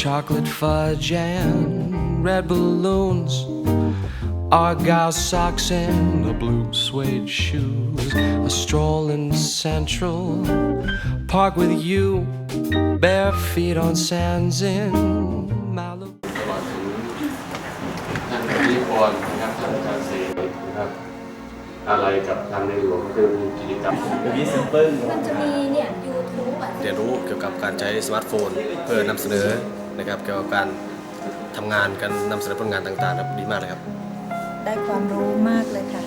chocolate fudge and red balloons, argyle socks and the blue suede shoes. A stroll in Central Park with you, bare feet on sands in Malibu. ตลอดถึงท่านพิพรนะครับท่านอาจารย์เสกนะครับ อะไรกับทางในหลวงเป็นกิจกรรม มันจะมีเนี่ยยูทูบอ่ะ เรียนรู้เกี่ยวกับการใช้สมาร์ทโฟน เพื่อนำเสนอ นะครับเกี่ยวกับการทำงานการนำเสนอผลงานต่างๆครับดีมากเลยครับ ได้ความรู้มากเลยค่ะ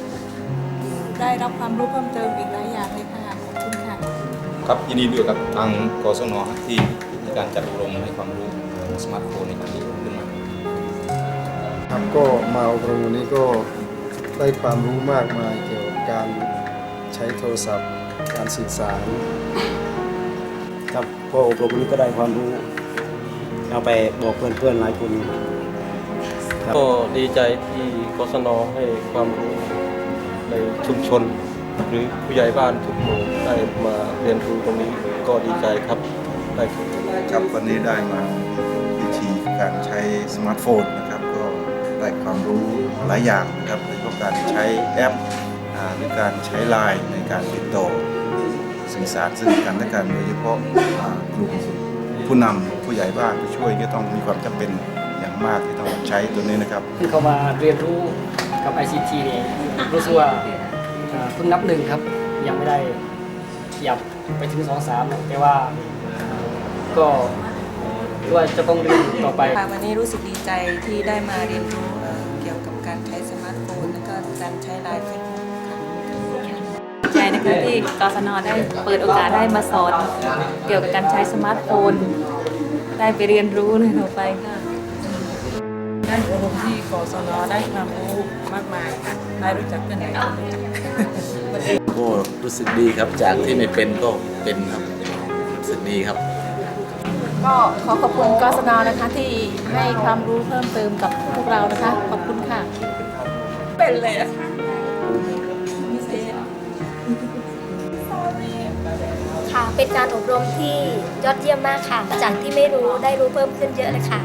ได้รับความรู้เพิ่มเติมอีกหลายอย่างเลยค่ะ ขอบคุณค่ะ ครับยินดีด้วยกับทางกศนที่มีการจัดอบรมให้ความรู้สมาร์ทโฟนในการที่ขึ้นมา ครับก็มาอบรมวันนี้ก็ได้ความรู้มากมายเกี่ยวกับการใช้โทรศัพท์ การสื่อสาร ครับพออบรมนี้ก็ได้ความรู้ เอาไปบอกเพื่อนๆหลายคนก็ดีใจที่กศนให้ความรู้ในชุมชน หรือผู้ใหญ่บ้านทุกหมู่ได้มาเรียนรู้ตรงนี้ก็ดีใจครับได้ครับวันนี้ได้มาวิธีการใช้สมาร์ทโฟนนะครับ ก็ได้ความรู้หลายอย่างนะครับโดยเฉพาะการใช้แอปอ่าหรือการใช้ไลน์ในการติดต่อสื่อสารซึ่งกันและกันโดยเฉพาะอ่ากลุ่ม ผู้นำผู้ใหญ่บ้านผู้ช่วยก็ต้องมีความจำเป็นอย่างมากที่ต้องใช้ตัวนี้นะครับที่เขามาเรียนรู้กับ ICT เนี่ยรู้สึกว่าเอ่อเพิ่งนับหนึ่งครับ ยังไม่ได้ขยับไปถึงสองสามแต่ว่าก็คิดว่าจะต้องเรียนต่อไปค่ะวันนี้รู้สึกดีใจที่ได้มาเรียนรู้เอ่อเกี่ยวกับการใช้สมาร์ทโฟน แล้วก็การใช้ไลน์ ที่กศนได้เปิดโอกาสได้มาสอนเกี่ยวกับการใช้สมาร์ทโฟน ได้ไปเรียนรู้ในต่อไปค่ะได้อบรมที่กศนได้ความรู้มากมายค่ะได้รู้จักเพื่อนหลายคนเลยค่ะก็รู้สึกดีครับจากที่ไม่เป็นก็เป็นครับรู้สึกดีครับ ก็ขอขอบคุณกศนนะคะที่ให้ความรู้เพิ่มเติมกับพวกเรานะคะ ขอบคุณค่ะ เป็นเลยนะคะค่ะ เป็นการอบรมที่ยอดเยี่ยมมากค่ะ จากที่ไม่รู้ได้รู้เพิ่มขึ้นเยอะเลยค่ะ